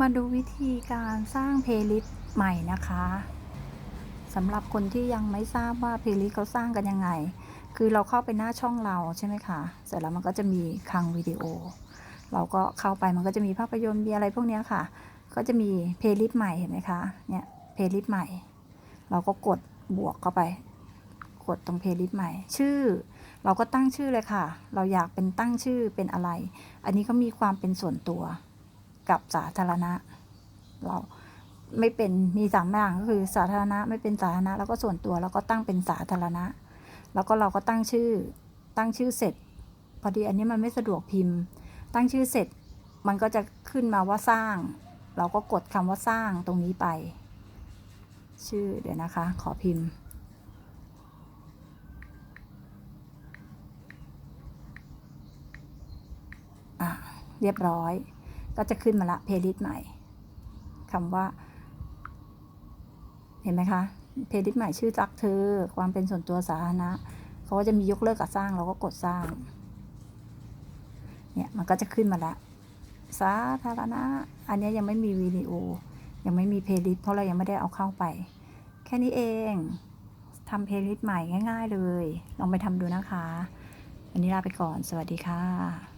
มาดูวิธีการสร้างเพลย์ลิสต์ใหม่นะคะสำหรับคนที่ยังไม่ทราบว่าเพลย์ลิสต์เขาสร้างกันยังไง คือเราเข้าไปหน้าช่องเราใช่ไหมคะ เสร็จแล้วมันก็จะมีคลังวิดีโอ เราก็เข้าไปมันก็จะมีภาพยนตร์มีอะไรพวกนี้ค่ะ ก็จะมีเพลย์ลิสต์ใหม่เห็นไหมคะ เนี่ยเพลย์ลิสต์ใหม่ เราก็กดบวกเข้าไป กดตรงเพลย์ลิสต์ใหม่ ชื่อ เราก็ตั้งชื่อเลยค่ะ เราอยากเป็นตั้งชื่อเป็นอะไร อันนี้ก็มีความเป็นส่วนตัว กับสาธารณะ เราไม่เป็นมีสามอย่างก็คือสาธารณะไม่เป็นสาธารณะ แล้วก็ส่วนตัวแล้วก็ตั้งเป็นสาธารณะ แล้วก็เราก็ตั้งชื่อตั้งชื่อเสร็จ พอดีอันนี้มันไม่สะดวกพิมพ์ ตั้งชื่อเสร็จมันก็จะขึ้นมาว่าสร้าง เราก็กดคำว่าสร้างตรงนี้ไป ชื่อเดี๋ยวนะคะ ขอพิมพ์อะเรียบร้อย ก็จะขึ้นมาละเพลย์ลิสต์ใหม่คำว่า เห็นไหมคะเพลย์ลิสต์ใหม่ชื่อจักเธอ ความเป็นส่วนตัวสาธารณะเขาก็จะมียกเลิกกับสร้างเราก็กดสร้าง เนี่ยมันก็จะขึ้นมาละสาธารณะ อันนี้ยยังไม่มีวิดีโอ ยังไม่มีเพลย์ลิสต์เพราะเรายังไม่ได้เอาเข้าไป แค่นี้เองทำเพลย์ลิสต์ใหม่ง่าย ๆ เลย ลองไปทำดูนะคะ วันนี้ลาไปก่อน สวัสดีค่ะ